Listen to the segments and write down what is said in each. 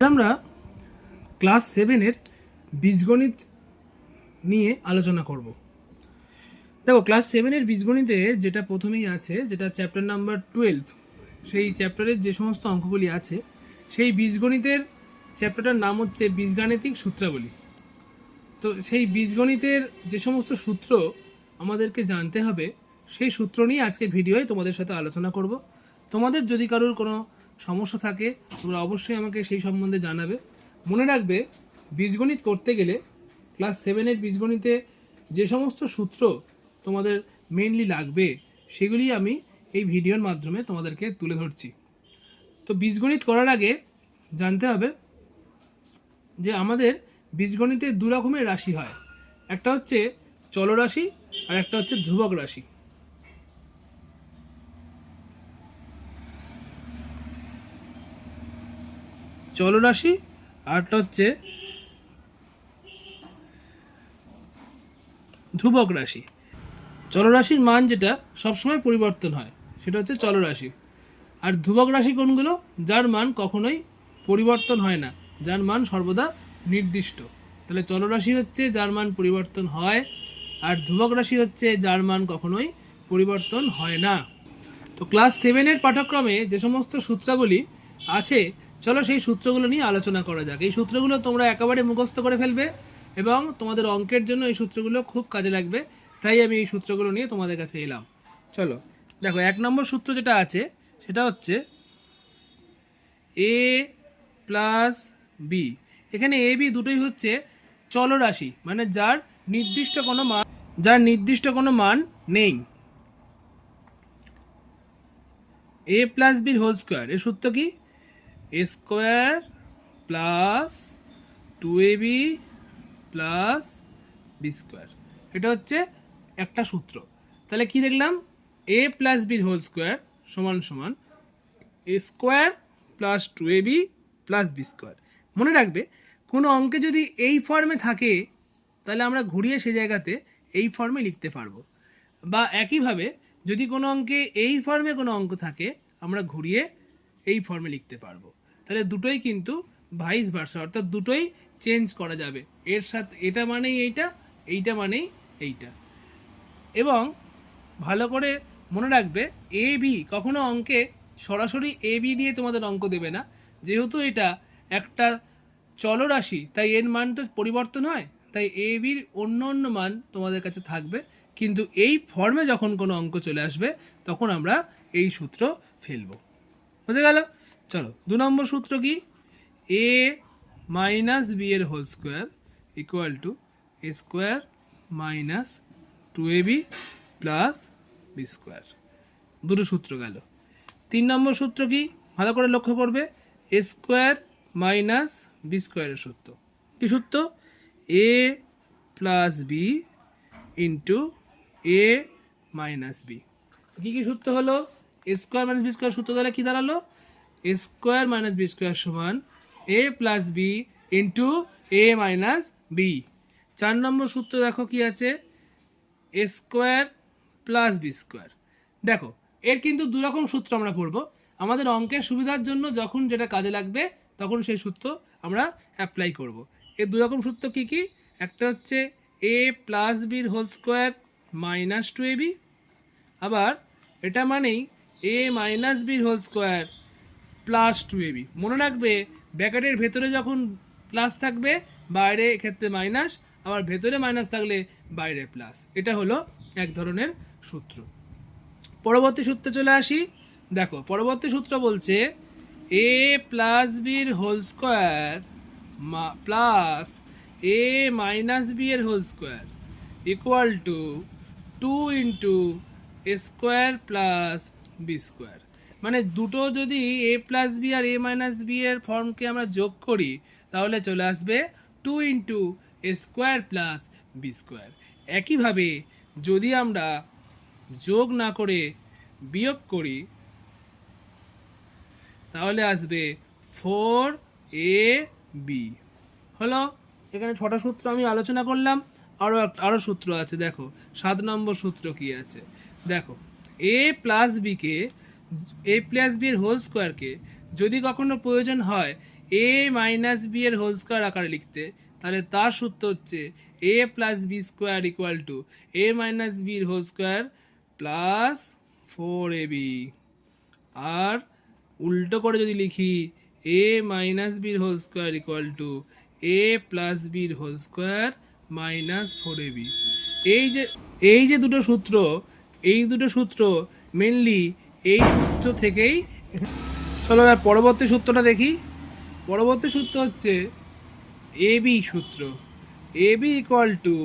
আমরা ক্লাস সেভেনের বীজগণিত নিয়ে আলোচনা করব। দেখো ক্লাস সেভেনের বীজগণিতে যেটা প্রথমেই আছে, যেটা চ্যাপ্টার নাম্বার টুয়েলভ সেই চ্যাপ্টারের যে সমস্ত অঙ্কগুলি আছে, সেই বীজগণিতের চ্যাপ্টারটার নাম হচ্ছে বীজগাণিতিক সূত্রাবলী। তো সেই বীজগণিতের যে সমস্ত সূত্র আমাদেরকে জানতে হবে, সেই সূত্র নিয়ে আজকে ভিডিওয় তোমাদের সাথে আলোচনা করব। তোমাদের যদি কারোর কোনো সমস্যা থাকে, তোমরা অবশ্যই আমাকে সেই সম্বন্ধে জানাবে। মনে রাখবে, বীজগণিত করতে গেলে ক্লাস সেভেনের বীজগণিতে যে সমস্ত সূত্র তোমাদের মেনলি লাগবে, সেগুলি আমি এই ভিডিওর মাধ্যমে তোমাদেরকে তুলে ধরছি। তো বীজগণিত করার আগে জানতে হবে যে আমাদের বীজগণিতে দু রকমের রাশি হয়। একটা হচ্ছে চলরাশি আর একটা হচ্ছে ধ্রুবক রাশি। চলরাশি আরটা হচ্ছে ধ্রুবক রাশি। চলরাশির মান যেটা সবসময় পরিবর্তন হয়, সেটা হচ্ছে চলরাশি। আর ধ্রুবক রাশি কোনগুলো? যার মান কখনোই পরিবর্তন হয় না, যার মান সর্বদা নির্দিষ্ট। তাহলে চলরাশি হচ্ছে যার মান পরিবর্তন হয়, আর ধ্রুবক রাশি হচ্ছে যার মান কখনোই পরিবর্তন হয় না। তো ক্লাস সেভেনের পাঠক্রমে যে সমস্ত সূত্রাবলী আছে চলো সেই সূত্রগুলো নিয়ে আলোচনা করা যাক। এই সূত্রগুলো তোমরা একেবারে মুখস্থ করে ফেলবে এবং তোমাদের অঙ্কের জন্য এই সূত্রগুলো খুব কাজে লাগবে। তাই আমি এই সূত্রগুলো নিয়ে তোমাদের কাছে এলাম। চলো, দেখো, এক নম্বর সূত্র যেটা আছে, সেটা হচ্ছে এ প্লাস বি এখানে এ বি দুটোই হচ্ছে চলরাশি মানে যার নির্দিষ্ট কোনো মান, যার নির্দিষ্ট কোনো মান নেই। এ প্লাস বির হোল স্কোয়ার এর সূত্র কি? A square plus two A B plus B square. এটা হচ্ছে একটা সূত্র। তাহলে কি দেখলাম? এ প্লাস বির হোল স্কোয়ার সমান সমান A square plus two A B plus B square. মনে রাখবে, কোনো অঙ্কে যদি এই ফর্মে থাকে, তাহলে আমরা ঘুরিয়ে সে জায়গাতে এই ফর্মে লিখতে পারব। বা একইভাবে যদি কোনো অঙ্কে এই ফর্মে কোনো অঙ্ক থাকে, আমরা ঘুরিয়ে এই ফর্মে লিখতে পারব। তাহলে দুটোই কিন্তু ভাইস ভার্সা অর্থাৎ দুটোই চেঞ্জ করা যাবে। এর সাথে, এটা মানেই এইটা এইটা মানেই এইটা। এবং ভালো করে মনে রাখবে এ বি কখনো অঙ্কে সরাসরি এ বি দিয়ে তোমাদের অঙ্ক দেবে না। যেহেতু এটা একটা চলরাশি, তাই এর মান তো পরিবর্তন হয়, তাই এ বির অন্য অন্য মান তোমাদের কাছে থাকবে। কিন্তু এই ফর্মে যখন কোনো অঙ্ক চলে আসবে, তখন আমরা এই সূত্র ফেলব। বুঝে গেল? চলো, দু নম্বর সূত্র কি? এ মাইনাস বি এর whole square equal to A square minus two A B plus B square দুটো সূত্র গেল। তিন নম্বর সূত্র কি? ভালো করে লক্ষ্য করবে। এ স্কোয়ার মাইনাস বি স্কোয়ারের সূত্র। কি সূত্র? A plus B into A minus B কী কী সূত্র হলো? A square minus B square সূত্র দ্বারা কী দাঁড়াল? A square minus B square সমান A plus B into A minus B. চার নম্বর সূত্র দেখো কি আছে? A square plus B square. দেখো, এর কিন্তু দু রকম সূত্র আমরা পড়ব। আমাদের অঙ্কের সুবিধার জন্য যখন যেটা কাজে লাগবে, তখন সেই সূত্র আমরা অ্যাপ্লাই করব। এর দু রকম সূত্র কী কী? একটা হচ্ছে এ প্লাস বির whole square minus two A B. আবার এটা মানেই এ মাইনাস বির whole square plus two A B মনে রাখবে ব্যাকেটের ভেতরে যখন প্লাস থাকবে, বাইরে এক্ষেত্রে মাইনাস আবার ভেতরে মাইনাস থাকলে বাইরে প্লাস এটা হলো এক ধরনের সূত্র। পরবর্তী সূত্রে চলে আসি। দেখো, পরবর্তী সূত্র বলছে এ প্লাস বির whole square plus A minus B এর whole square equal to two into A square plus B square মানে দুটো যদি এ প্লাস বি আর এ মাইনাস বি এর ফর্মকে আমরা যোগ করি, তাহলে চলে আসবে two into A square plus B square একইভাবে যদি আমরা যোগ না করে বিয়োগ করি, তাহলে আসবে ফোর এ বি হলো? এখানে ছটা সূত্র আমি আলোচনা করলাম আরও আরও সূত্র আছে, দেখো। সাত নম্বর সূত্র কি আছে? দেখো এ প্লাস বিকে এ প্লাস বি এর হোল স্কোয়ারকে যদি কখনো প্রয়োজন হয় এ মাইনাস বি এর হোল স্কোয়ার আকারে লিখতে, তাহলে তার সূত্র হচ্ছে A plus B square equal to A minus বির whole square plus four A B আর উল্টো করে যদি লিখি এ মাইনাস বির whole square equal to A plus বির whole square minus four A B এই যে এই যে দুটো সূত্র, এই দুটো সূত্র মেনলি এই সূত্র থেকেই চলো এবার পরবর্তী সূত্রটা দেখি। পরবর্তী সূত্র হচ্ছে এ বি সূত্র। A B equal to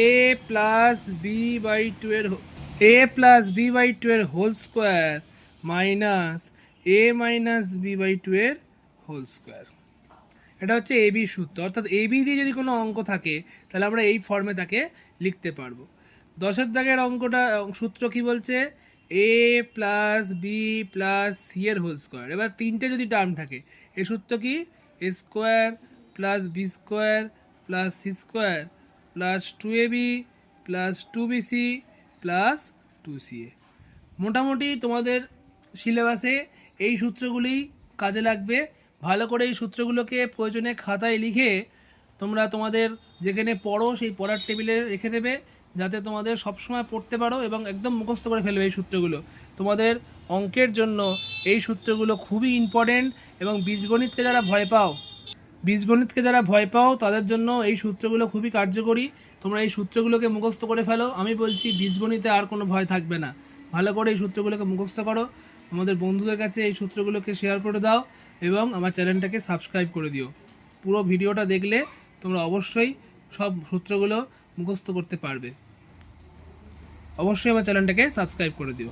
A plus B by two এর A plus B by two এর whole square minus A minus B by two এর হোল স্কোয়ার এটা হচ্ছে এ বি সূত্র। অর্থাৎ এ বি দিয়ে যদি কোনো অঙ্ক থাকে, তাহলে আমরা এই ফর্মে তাকে লিখতে পারব। দশের দাগের অঙ্কটা সূত্র কি বলছে? A plus B plus C whole square এবার তিনটে যদি টার্ম থাকে এই সূত্র কি? A square plus B square plus C square plus two A B plus two B C plus two C A মোটামুটি তোমাদের সিলেবাসে এই সূত্রগুলি কাজে লাগবে। ভালো করে এই সূত্রগুলোকে প্রয়োজনে খাতায় লিখে তোমরা তোমাদের যেখানে পড়ো সেই পড়ার টেবিলে রেখে দেবে। যাতে তোমাদের সবসময় পড়তে পারো এবং একদম মুখস্থ করে ফেলবে এই সূত্রগুলো। তোমাদের অঙ্কের জন্য এই সূত্রগুলো খুবই ইম্পর্টেন্ট এবং বীজগণিতকে যারা ভয় পাও, বীজগণিতকে যারা ভয় পাও, তাদের জন্য এই সূত্রগুলো খুবই কার্যকরী। তোমরা এই সূত্রগুলোকে মুখস্থ করে ফেলো। আমি বলছি, বীজগণিতে আর কোনো ভয় থাকবে না। ভালো করে এই সূত্রগুলোকে মুখস্থ করো। আমাদের বন্ধুদের কাছে এই সূত্রগুলোকে শেয়ার করে দাও এবং আমার চ্যানেলটাকে সাবস্ক্রাইব করে দিও। পুরো ভিডিওটা দেখলে তোমরা অবশ্যই সব সূত্রগুলো মুখস্থ করতে পারবে। অবশ্যই আমার চ্যানেলটাকে সাবস্ক্রাইব করে দিও।